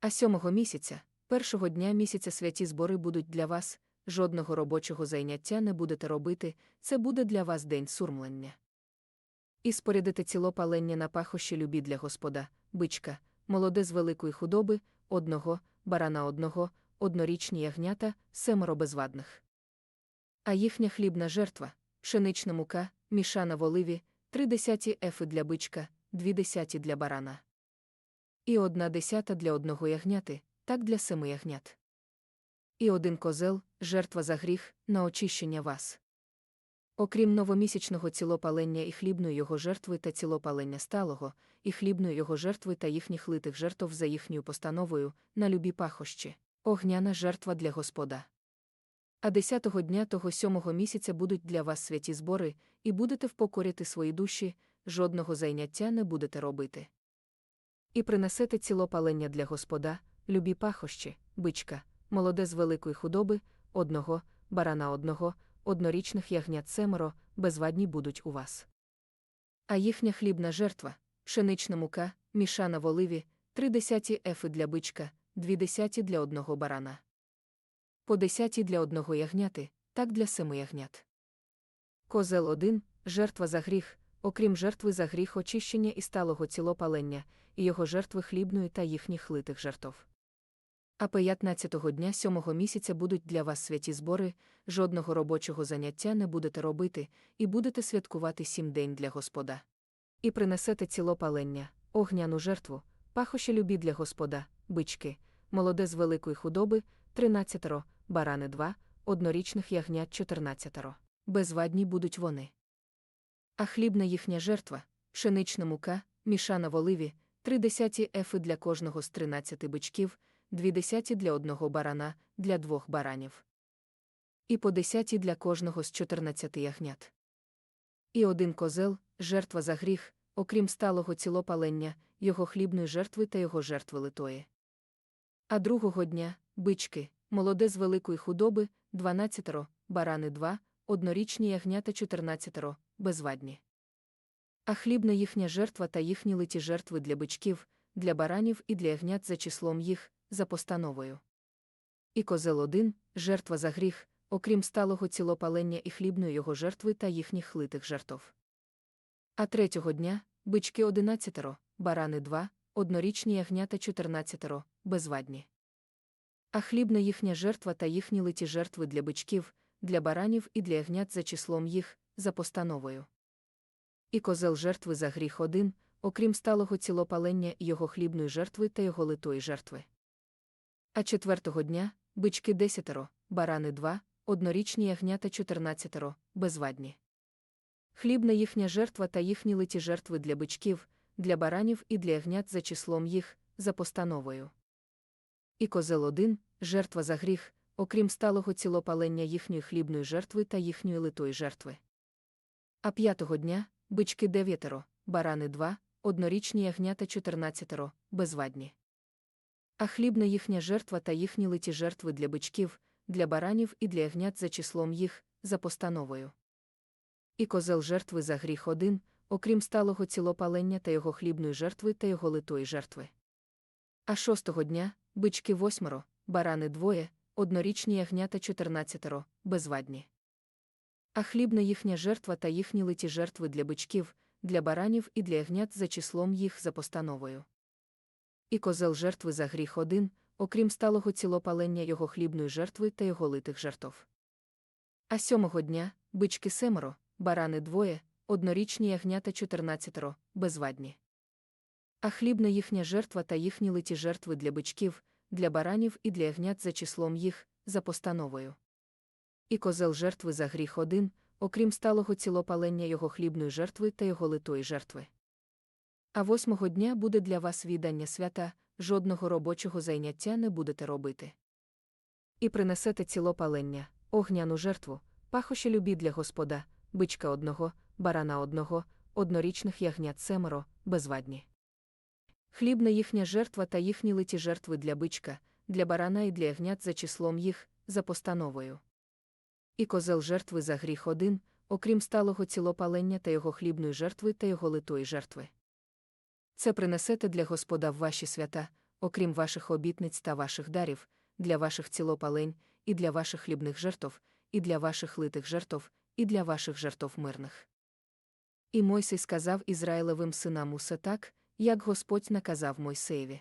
А сьомого місяця, першого дня місяця святі збори будуть для вас, жодного робочого зайняття не будете робити, це буде для вас день сурмлення. І спорядите цілопалення на пахощі любі для Господа, бичка, молоде з великої худоби, одного, барана одного, однорічні ягнята, семеро безвадних. А їхня хлібна жертва, пшенична мука, мішана в оливі, три десяті ефи для бичка, дві десяті для барана. І одна десята для одного ягняти, так для семи ягнят. І один козел, жертва за гріх, на очищення вас. Окрім новомісячного цілопалення і хлібної його жертви та цілопалення сталого, і хлібної його жертви та їхніх литих жертв за їхньою постановою, на любі пахощі, огняна жертва для Господа. А десятого дня того сьомого місяця будуть для вас святі збори, і будете впокорити свої душі, жодного зайняття не будете робити. І принесете цілопалення для Господа, любі пахощі, бичка, молоде з великої худоби, одного, барана одного, однорічних ягнят семеро, безвадні будуть у вас. А їхня хлібна жертва, пшенична мука, мішана в оливі, три десяті ефи для бичка, дві десяті для одного барана. По десяті для одного ягняти, так для семи ягнят. Козел один, жертва за гріх, окрім жертви за гріх очищення і сталого цілопалення, і його жертви хлібної та їхніх литих жертв. А 15-го дня сьомого місяця будуть для вас святі збори, жодного робочого заняття не будете робити, і будете святкувати сім день для Господа. І принесете цілопалення, огняну жертву, пахощі любі для Господа, бички, молоде з великої худоби, тринадцятеро, барани два, однорічних ягнят чотирнадцятеро. Безвадні будуть вони. А хлібна їхня жертва, пшенична мука, мішана в оливі, три десяті ефи для кожного з тринадцяти бичків, дві десяті для одного барана, для двох баранів. І по десяті для кожного з чотирнадцяти ягнят. І один козел, жертва за гріх, окрім сталого цілопалення, його хлібної жертви та його жертви литої. А другого дня бички, молоде з великої худоби, дванадцятеро, барани два, однорічні ягнята чотирнадцятеро, безвадні. А хлібна їхня жертва та їхні литі жертви для бичків, для баранів і для ягнят за числом їх, за постановою. І козел один, жертва за гріх, окрім сталого цілопалення і хлібної його жертви та їхніх литих жертв. А третього дня бички одинадцятеро, барани два, однорічні ягнята чотирнадцятеро, безвадні. А хлібна їхня жертва та їхні литі жертви для бичків, для баранів і для ягнят за числом їх, за постановою. І козел жертви за гріх один, окрім сталого цілопалення його хлібної жертви та його литої жертви. А четвертого дня бички десятеро, барани два, однорічні ягнята чотирнадцятеро, безвадні. Хлібна їхня жертва та їхні литі жертви для бичків, для баранів і для ягнят за числом їх, за постановою. І козел один, жертва за гріх, окрім сталого цілопалення їхньої хлібної жертви та їхньої литої жертви. А п'ятого дня бички дев'ятеро, барани два, однорічні ягнята чотирнадцятеро, безвадні. А хлібна їхня жертва та їхні литі жертви для бичків, для баранів і для ягнят за числом їх, за постановою. І козел жертви за гріх один, окрім сталого цілопалення та його хлібної жертви та його литої жертви. А шостого дня бички восьмеро, барани двоє, однорічні ягнята чотирнадцятеро, безвадні. А хлібна їхня жертва та їхні литі жертви для бичків, для баранів і для ягнят за числом їх за постановою. І козел жертви за гріх один, окрім сталого цілопалення його хлібної жертви та його литих жертв. А сьомого дня бички семеро, барани двоє, однорічні ягнята чотирнадцятеро, безвадні. А хлібна їхня жертва та їхні литі жертви для бичків, для баранів і для ягнят за числом їх, за постановою. І козел жертви за гріх один, окрім сталого цілопалення його хлібної жертви та його литої жертви. А восьмого дня буде для вас віддання свята, жодного робочого зайняття не будете робити. І принесете цілопалення, огняну жертву, пахощі любі для Господа, бичка одного, барана одного, однорічних ягнят семеро, безвадні. Хлібна їхня жертва та їхні литі жертви для бичка, для барана і для ягнят за числом їх, за постановою. І козел жертви за гріх один, окрім сталого цілопалення та його хлібної жертви та його литої жертви. Це принесете для Господа в ваші свята, окрім ваших обітниць та ваших дарів, для ваших цілопалень, і для ваших хлібних жертв, і для ваших литих жертв, і для ваших жертв мирних. І Мойсей сказав Ізраїлевим синам усе так, як Господь наказав Мойсеєві.